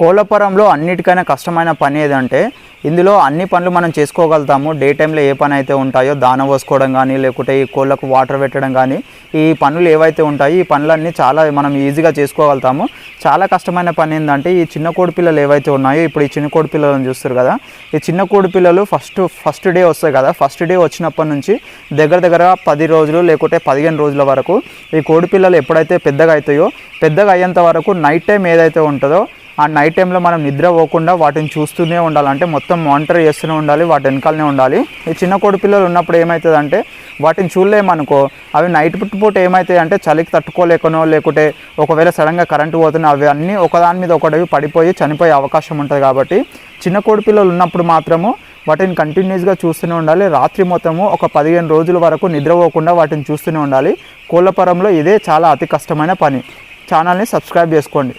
కోళ్ళపురంలో అన్నిటికైనా కష్టమైన పని ఏదంటే ఇందులో అన్ని పనులు మనం చేసుకోగలుగుతాము. డే టైంలో ఏ పని అయితే ఉంటాయో దాన పోసుకోవడం కానీ లేకుంటే ఈ కోళ్ళకు వాటర్ పెట్టడం కానీ ఈ పనులు ఏవైతే ఉంటాయో ఈ పనులన్నీ చాలా మనం ఈజీగా చేసుకోగలుగుతాము. చాలా కష్టమైన పని ఏంటంటే ఈ చిన్న కోడి పిల్లలు ఏవైతే ఉన్నాయో ఇప్పుడు ఈ చిన్న కోడి పిల్లలను చూస్తారు కదా ఈ చిన్న కోడి పిల్లలు ఫస్ట్ ఫస్ట్ డే వస్తాయి కదా ఫస్ట్ డే వచ్చినప్పటి నుంచి దగ్గర దగ్గర పది రోజులు లేకుంటే పదిహేను రోజుల వరకు ఈ కోడి పిల్లలు ఎప్పుడైతే పెద్దగా అవుతాయో పెద్దగా అయ్యేంత వరకు నైట్ టైం ఏదైతే ఉంటుందో ఆ నైట్ టైంలో మనం నిద్ర పోకుండా వాటిని చూస్తూనే ఉండాలి. అంటే మొత్తం మానిటర్ చేస్తూనే ఉండాలి వాటి వెనకాలనే ఉండాలి. ఈ చిన్న కోడి పిల్లలు ఉన్నప్పుడు ఏమవుతుందంటే వాటిని చూడలేమనుకో అవి నైట్ పూట ఏమవుతాయి అంటే చలికి తట్టుకోలేకనో లేకుంటే ఒకవేళ సడన్గా కరెంటు పోతున్నా అవి అన్నీ ఒకదాని మీద ఒకటి పడిపోయి చనిపోయే అవకాశం ఉంటుంది కాబట్టి చిన్న కోడి పిల్లలు ఉన్నప్పుడు మాత్రము వాటిని కంటిన్యూస్గా చూస్తూనే ఉండాలి. రాత్రి మొత్తము ఒక పదిహేను రోజుల వరకు నిద్రపోకుండా వాటిని చూస్తూనే ఉండాలి. కోళ్ళ పరంలో ఇదే చాలా అతి కష్టమైన పని. ఛానల్ని సబ్స్క్రైబ్ చేసుకోండి.